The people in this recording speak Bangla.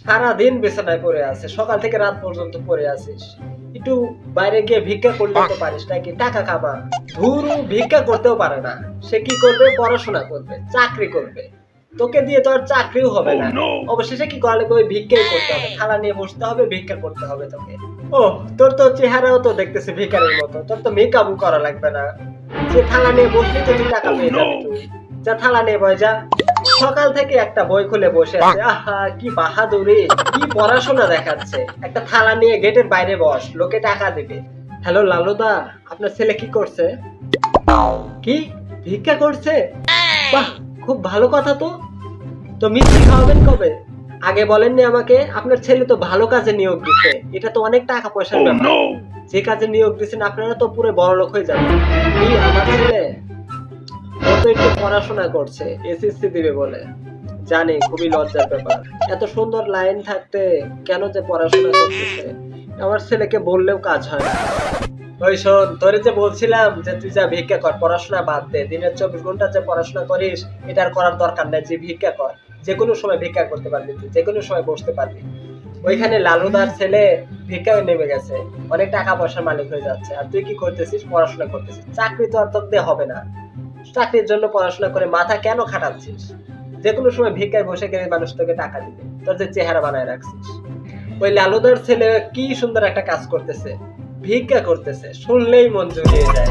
সারাদিন বিছানায় পড়ে আছে সকাল থেকে রাত পর্যন্ত পড়ে আছিস। একটু বাইরে গিয়ে ভিক্ষা করলে তো পারিস নাকি টাকা কামা ধুরু ভিক্ষা করতেও পারে না। সে কি করবে? পড়াশোনা করবে চাকরি করবে। তোকে দিয়ে তো আর চাকরিও হবে না। অবশেষে কি করা লাগবে ওই ভিক্ষাই করতে হবে? থালা নিয়ে বসতে হবে ভিক্ষা করতে হবে তোকে। ও তোর তো চেহারাও তো দেখতেছি ভিকারের মতো। তোর তো মেকআপ করা লাগবে না। যে থালা নিয়ে বসলে তো তুই টাকা পেয়ে যাবি তুই। যা থালা নিয়ে বয় যা। সকাল থেকে একটা বই খুলে বসে আছে। আহা কি বাহাদুরি কি পড়াশোনা দেখাচ্ছে। একটা থালা নিয়ে গেটের বাইরে বস লোকে টাকা দেবে। হ্যালো লালুদা আপনার ছেলে কি করছে? কি? ভিক্ষা করছে? বাহ খুব ভালো কথা তো। তো মিষ্টি খাওয়াবেন কবে? আগে বলেননি আমাকে আপনার ছেলে তো ভালো কাজে নিয়োগ দিছে। এটা তো অনেক টাকা পয়সার ব্যাপার। যে কাজে নিয়োগ দিচ্ছেন আপনারা তো পুরো বড় লোক হয়ে যাবেন। পড়াশোনা করছে এসএসসি দিবে বলে। জানি, খুবই লজ্জার ব্যাপার। এত সুন্দর লাইন থাকতে কেন যে পড়াশোনা করতেছে? আমার ছেলেকে বললেও কাজ হয় ওই শোন, তোরে যে বলছিলাম যে তুই যা ভিক্ষা কর, পড়াশোনা বাদ দে, দিনের চব্বিশ ঘণ্টা যে পড়াশোনা করিস, এটা আর করার দরকার নাই, যে ভিক্ষা কর। যে কোনো সময় ভিক্ষা করতে পারবি তুই, যে কোনো সময় বসতে পারবি। ওইখানে লালুদার ছেলে ভিক্ষায় নেমে গেছে। অনেক টাকা পয়সার মালিক হয়ে যাচ্ছে। আর তুই কি করতেছিস? পড়াশোনা করতেছিস। চাকরি তো আর দিয়ে হবে না। চাকরির জন্য পড়াশোনা করে মাথা কেন খাটাচ্ছিস? যে কোনো সময় ভিক্ষায় বসে গেলে মানুষ তোকে টাকা দিবে, তোর যে চেহারা বানায় রাখছিস। ওই লালুদার ছেলে কি সুন্দর একটা কাজ করতেছে, ভিক্ষা করতেছে, শুনলেই মন জুড়িয়ে যায়।